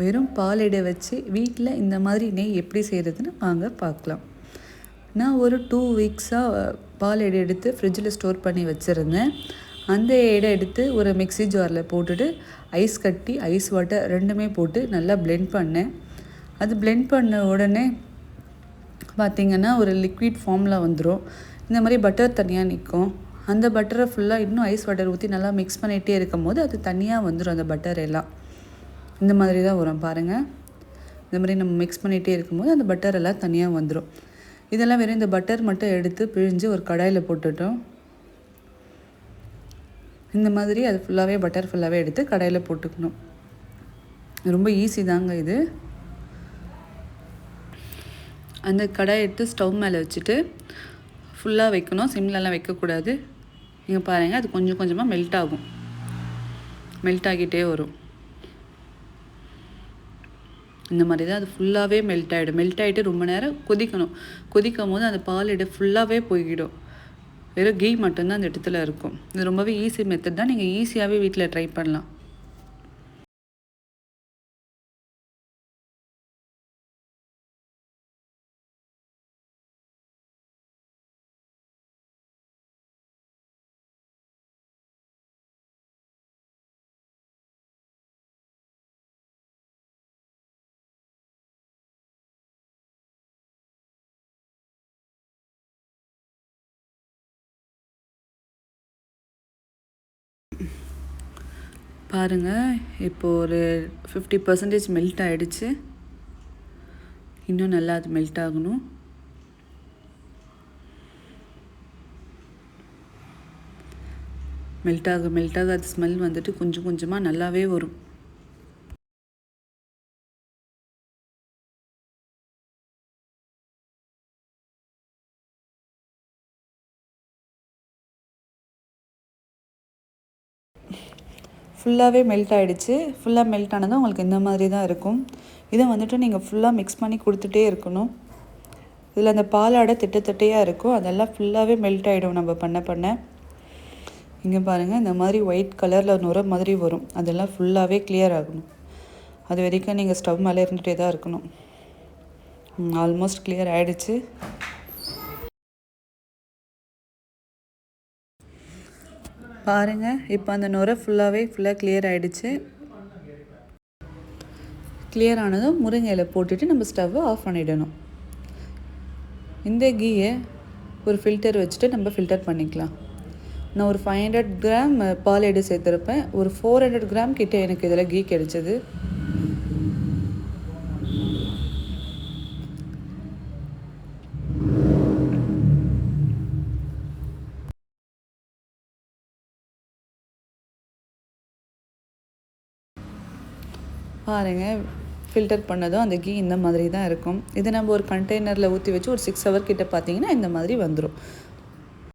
வெறும் பாலடை வச்சு வீட்டில் இந்த மாதிரி நெய் எப்படி செய்கிறதுன்னு வாங்க பார்க்கலாம் நான் ஒரு டூ வீக்ஸாக பால் எடை எடுத்து ஃப்ரிட்ஜில் ஸ்டோர் பண்ணி வச்சுருந்தேன். அந்த எடை எடுத்து ஒரு மிக்ஸி ஜாரில் போட்டுட்டு ஐஸ் கட்டி ஐஸ் வாட்டர் ரெண்டுமே போட்டு நல்லா பிளெண்ட் பண்ணேன். அது பிளெண்ட் பண்ண உடனே பார்த்திங்கன்னா ஒரு லிக்விட் ஃபார்மில் வந்துடும் இந்த மாதிரி பட்டர் தனியாக நிற்கும் அந்த பட்டரை ஃபுல்லாக இன்னும் ஐஸ் வாட்டர் ஊற்றி நல்லா மிக்ஸ் பண்ணிகிட்டே இருக்கும் போது அது தனியாக வந்துடும் அந்த பட்டர் எல்லாம். இந்த மாதிரி தான் வரும். பாருங்கள் இந்த மாதிரி நம்ம மிக்ஸ் பண்ணிகிட்டே இருக்கும்போது அந்த பட்டர் எல்லாம் தனியாக வந்துடும் இதெல்லாம் வெறும் இந்த பட்டர் மட்டும் எடுத்து பிழிஞ்சு ஒரு கடாயில் போட்டுட்டோம். இந்த மாதிரி அது ஃபுல்லாகவே பட்டர் ஃபுல்லாகவே எடுத்து கடையில் போட்டுக்கணும். ரொம்ப ஈஸி தாங்க இது. அந்த கடாயை எடுத்து ஸ்டவ் மேலே வச்சுட்டு ஃபுல்லாக வைக்கணும். சிம்லலாம் வைக்கக்கூடாது நீங்கள் பாருங்கள் அது கொஞ்சம் கொஞ்சமாக மெல்ட் ஆகும். மெல்ட் ஆகிட்டே வரும். இந்த மாதிரி தான் அது ஃபுல்லாகவே மெல்ட் ஆகிடும் மெல்ட் ஆகிட்டு ரொம்ப நேரம் கொதிக்கணும். கொதிக்கும் போது அந்த பால் எடை ஃபுல்லாகவே போய்கிடும். வெறும் கீ மட்டும்தான் அந்த இடத்துல இருக்கும். இது ரொம்பவே ஈஸி மெத்தட் தான். நீங்கள் ஈஸியாகவே வீட்டில் ட்ரை பண்ணலாம். பாருங்கள் இப்போ ஒரு ஃபிஃப்டி பர்சன்டேஜ் மெல்ட் ஆகிடுச்சு இன்னும் நல்லா அது மெல்ட் ஆகணும். மெல்ட் ஆக மெல்ட் ஆக அது ஸ்மெல் வந்துட்டு கொஞ்சம் கொஞ்சமாக நல்லாவே வரும். ஃபுல்லாகவே மெல்ட் ஆகிடுச்சு ஃபுல்லாக மெல்ட் ஆனதும் உங்களுக்கு இந்த மாதிரி தான் இருக்கும். இதை வந்துட்டு நீங்கள் ஃபுல்லாக மிக்ஸ் பண்ணி கொடுத்துட்டே இருக்கணும். இதில் அந்த பாலாடை திட்டு திட்டையாக இருக்கும் அதெல்லாம் ஃபுல்லாகவே மெல்ட் ஆகிடும் நம்ம பண்ண பண்ண. இங்கே பாருங்கள் இந்த மாதிரி ஒயிட் கலரில் நுர மாதிரி வரும். அதெல்லாம் ஃபுல்லாகவே கிளியர் ஆகணும். அது வரைக்கும் நீங்கள் ஸ்டவ் மேலே இருந்துகிட்டே தான் இருக்கணும். ஆல்மோஸ்ட் கிளியர் ஆகிடுச்சு பாருங்கள் இப்போ அந்த நுரை ஃபுல்லாகவே ஃபுல்லாக கிளியர் ஆகிடுச்சு கிளியர் ஆனதும் முருங்கை இலை போட்டுட்டு நம்ம ஸ்டவ்வை ஆஃப் பண்ணிடணும். இந்த கீயை ஒரு ஃபில்டர் வச்சுட்டு நம்ம ஃபில்டர் பண்ணிக்கலாம். நான் ஒரு ஃபைவ் ஹண்ட்ரட் கிராம் பால் எடு சேர்த்துருப்பேன். ஒரு ஃபோர் ஹண்ட்ரட் கிராம் கிட்டே எனக்கு இதில் கீ கிடைச்சது. பாருங்கள் ஃபில்டர் பண்ணதும் அந்த கீ இந்த மாதிரி தான் இருக்கும். இது நம்ம ஒரு கண்டெய்னரில் ஊற்றி வச்சு ஒரு சிக்ஸ் ஹவர் கிட்ட பார்த்தீங்கன்னா இந்த மாதிரி வந்துடும்